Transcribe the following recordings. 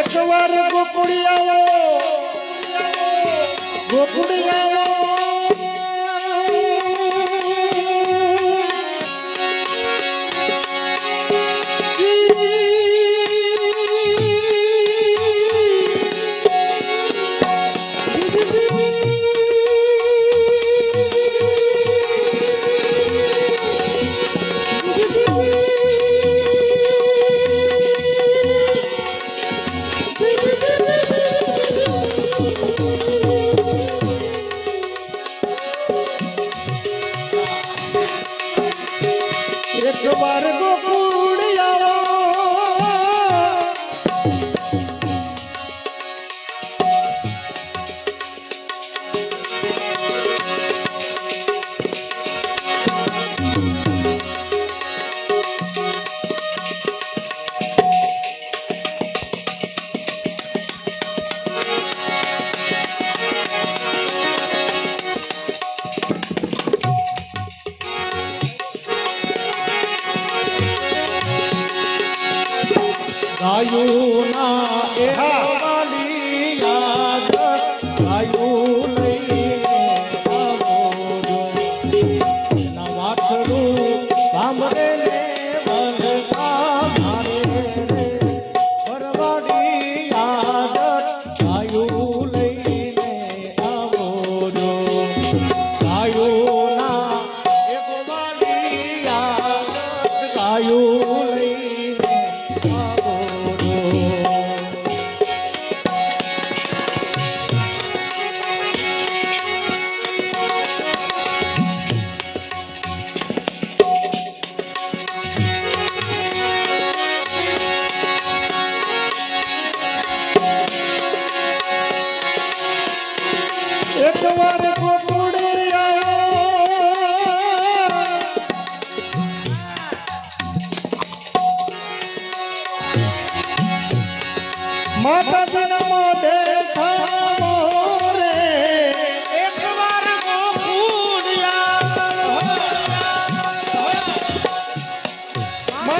એકવાર ગોકુડિયાઓ ગોકુડિયાઓ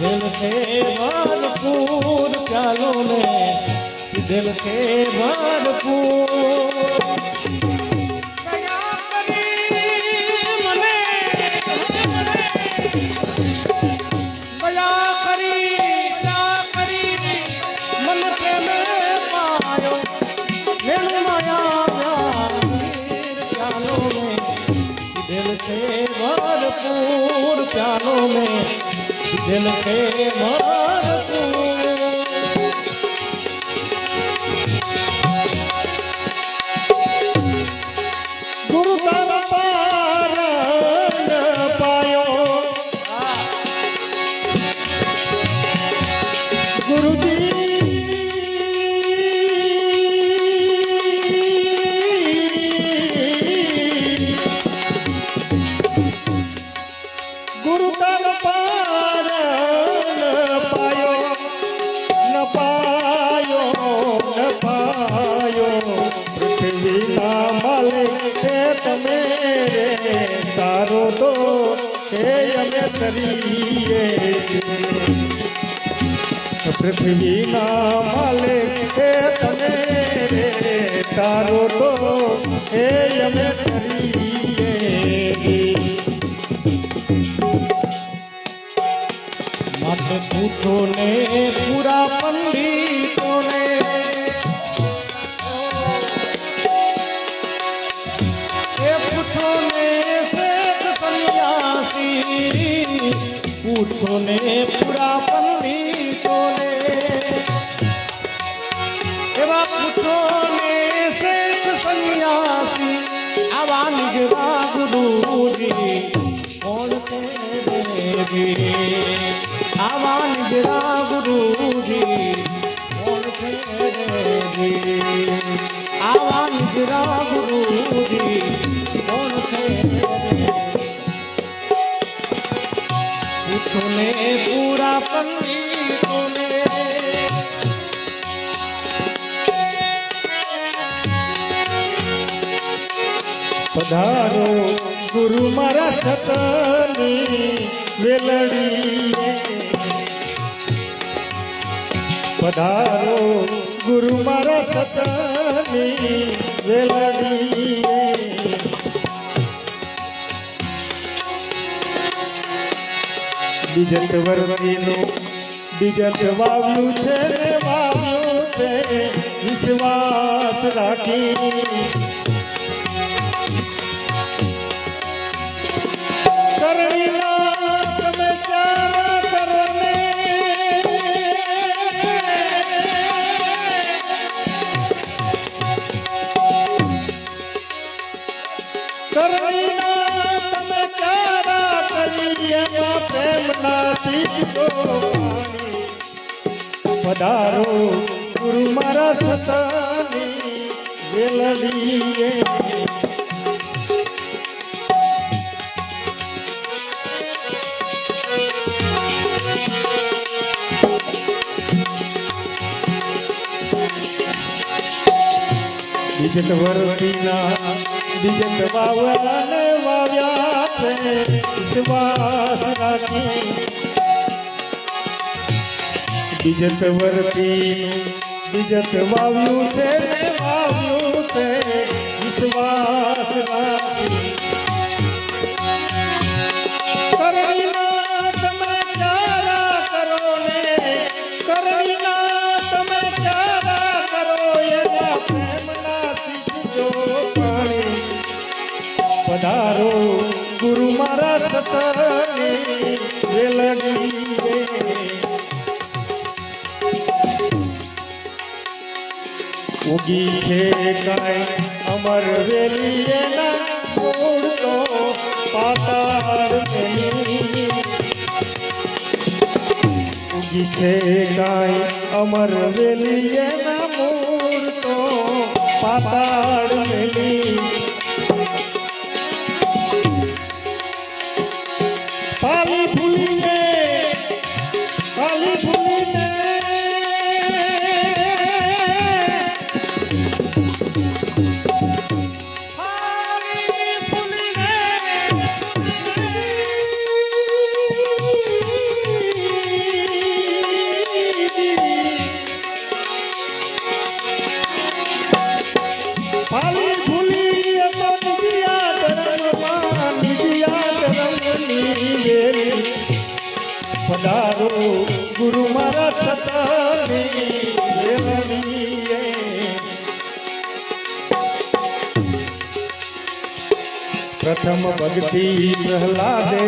દિલ છે ભરપૂર પ્યાલો ને દિલ છે ભરપૂર દિલ સે માર ગુરુ તારા પાર પાયો. ગુરુજી. કરીએ. પૃથ્વીના માલિક એ તમે તારો તો એ અમે કરીએ. માત્ર પૂછો ને પૂરા પંડિત પૂછો ને પૂરા ને પૂરા પંડિતોને પધારો ગુરુ મારા સતની વેલડી પધારો ગુરુ મારા સતની વેલડી બીજત વરવીનું બીજત વાવ્યું છે વાવ્યું છે વિશ્વાસ રાખી. પધારો ગુરુ મારા સતાની વેલડીએ. બીજત વરદીના બીજત વાવ્યા છે વિશ્વાસ રાખી. બીજત વરદીનું બીજત વાવ્યું છે વાવ્યું છે વિશ્વાસ પધારો ગુરુ મારા સસની વેલડીએ ઉગી છે કાય અમર વેલીએ ના મૂળ તો પાતાળ ઉગી છે કાય અમર વેલીએ ના મૂળ તો પાતાળ મેલી પધારો ગુરુ મારા સતાની વેલણીએ પ્રથમ ભક્તિ પ્રહલાદે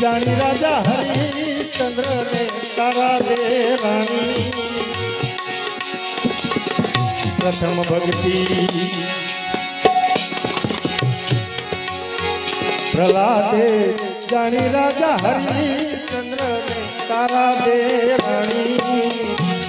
જાણી રાજા હરિશ્ચંદ્ર ને તારા દે રાણી પ્રથમ ભક્તિ પ્રહલાદે જાણી રાજા હરિશ્ચંદ્ર ને તારા દે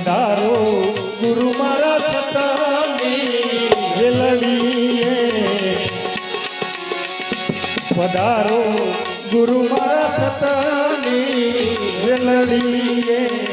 પધારો ગુરુ મારા સતાની વેલણીએ પધારો ગુરુ મારા સતાની વેલણીએ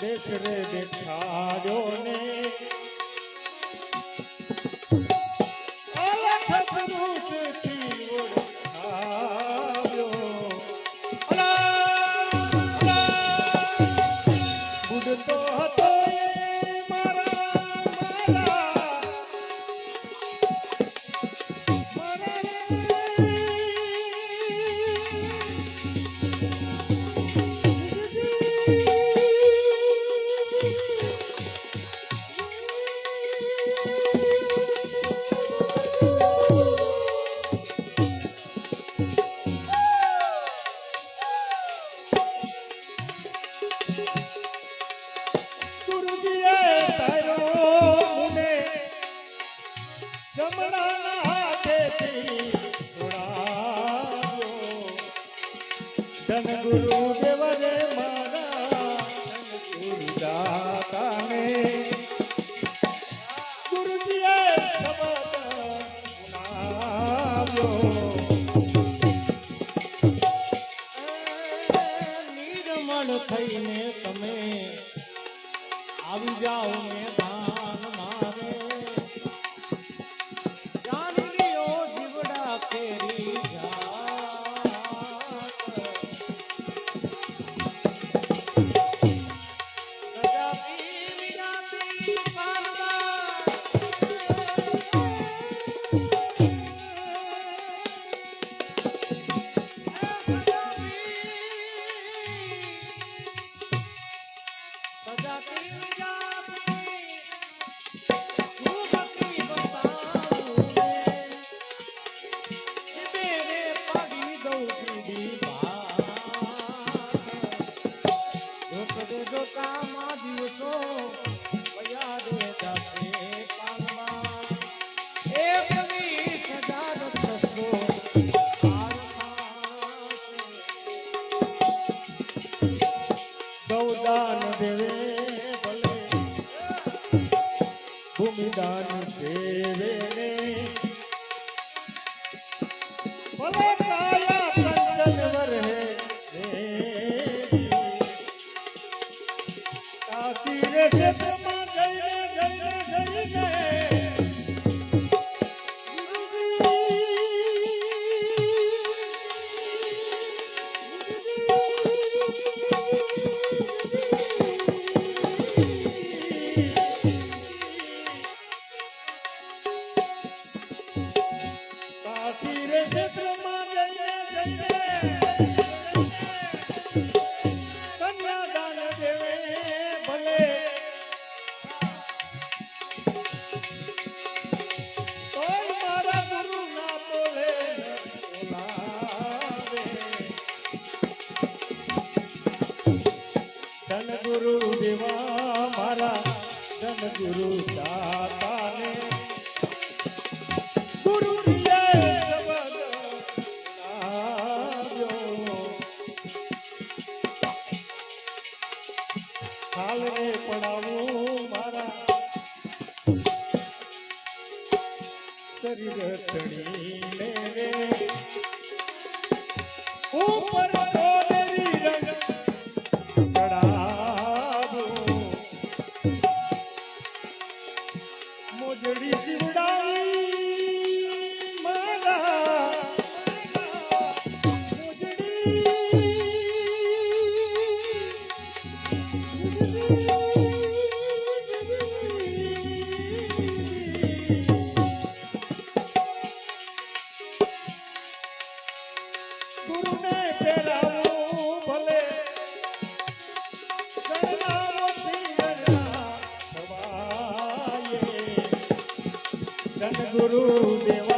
બેસ રે બેઠાડ્યો ને. જમણા હાથેથી જોડાયો. થઈને તમે આવી જાઓ ને 女人天生 ધન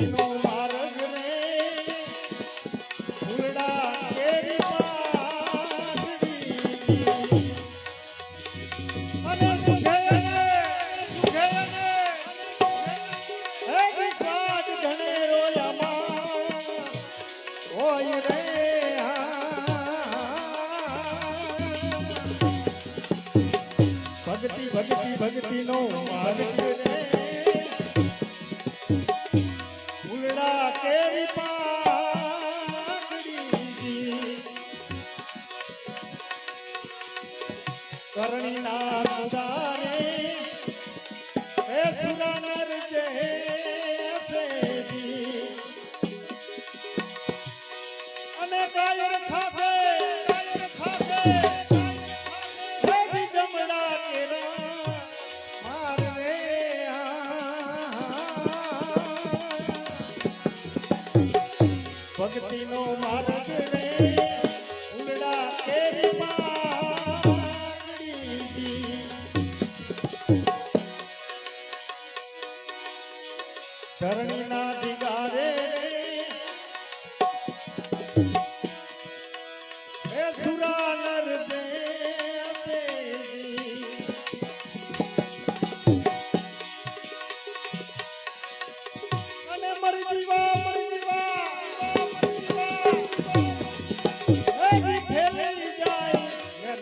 Hallelujah.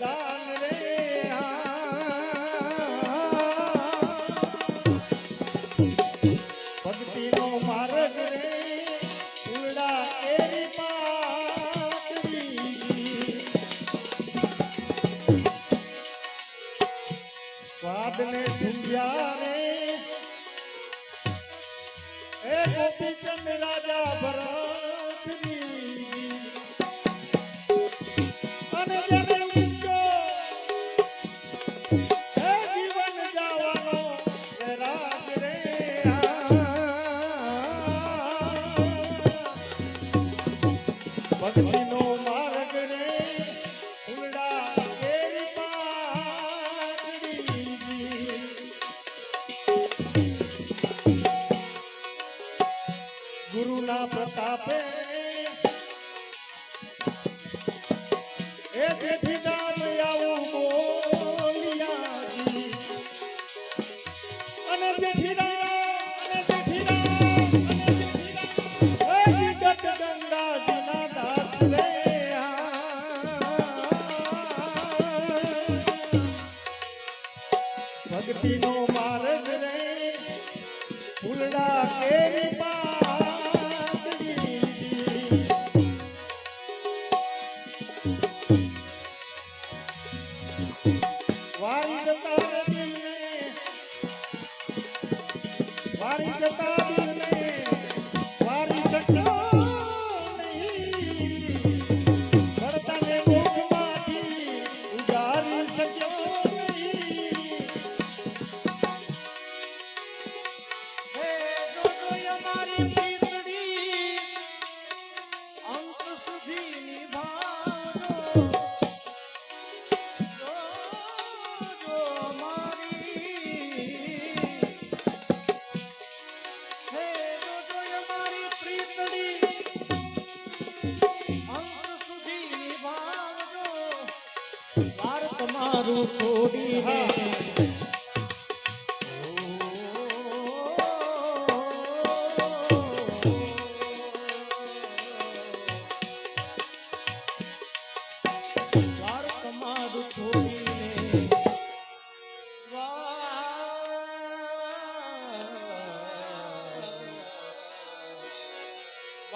da ના પ્રતાપે એ તેથી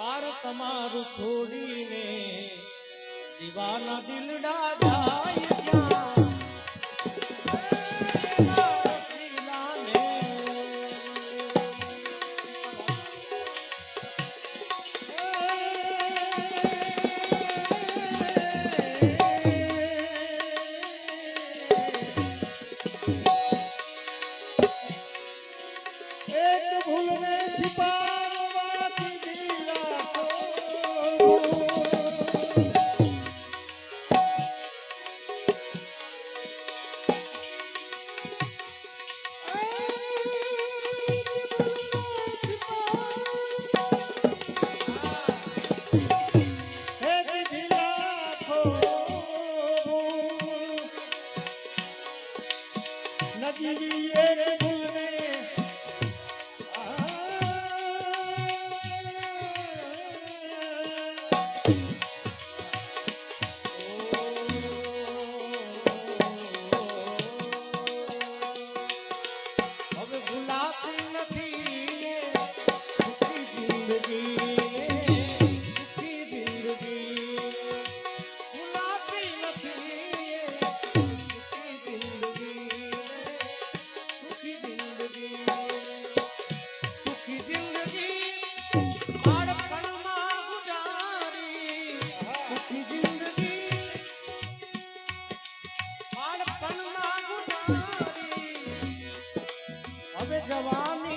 પાર તમારું છોડીને દીવાના દિલડા જાય. બાળપણમાં ગુઠાવી હવે જવાની